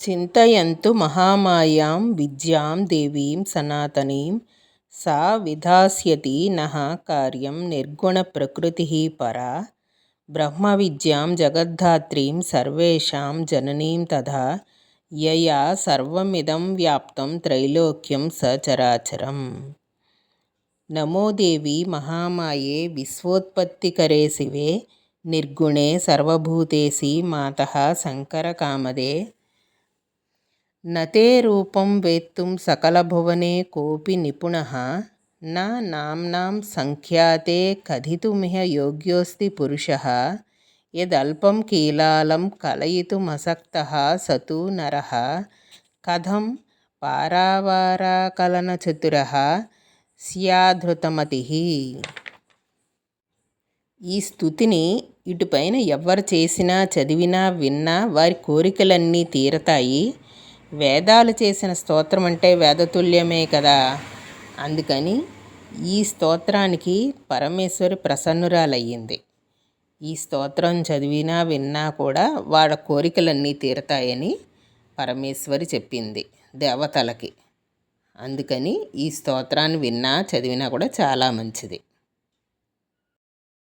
చింతయంతు మహామాయాం విద్యాం దేవీం సనాతనీం సా విధాస్యతి నః కార్యం నిర్గుణప్రకృతిः పరా బ్రహ్మవిద్యాం జగద్ధాత్రీం సర్వేషాం జననీం తథా యయా సర్వమిదం వ్యాప్తం త్రైలోక్యం సచరాచరం నమో దేవి మహామాయే విశ్వోత్పత్తికరే శివే నిర్గుణే సర్వభూతేసి మాతః శంకరకామదే నతే రూపం వేత్తుం సకలభువనే కోపి నిపుణः. న నామ్నాం సంఖ్యాతే కథితుమిహ యోగ్యోస్తి పురుషः. యదల్పం కీలాలం కలయితుమసక్త సతు నర. కథం పారావారాకలనచతుర. స్యాద్ధృతమతిः ఈ స్థుతిని ఇటుపైన ఎవ్వరు చేసినా చదివినా విన్నా వారి కోరికలన్నీ తీరతాయి. వేదాలు చేసిన స్తోత్రం అంటే వేదతుల్యమే కదా. అందుకని ఈ స్తోత్రానికి పరమేశ్వరి ప్రసన్నురాలయ్యింది. ఈ స్తోత్రం చదివినా విన్నా కూడా వాళ్ళ కోరికలన్నీ తీరతాయని పరమేశ్వరి చెప్పింది దేవతలకి. అందుకని ఈ స్తోత్రాన్ని విన్నా చదివినా కూడా చాలా మంచిది.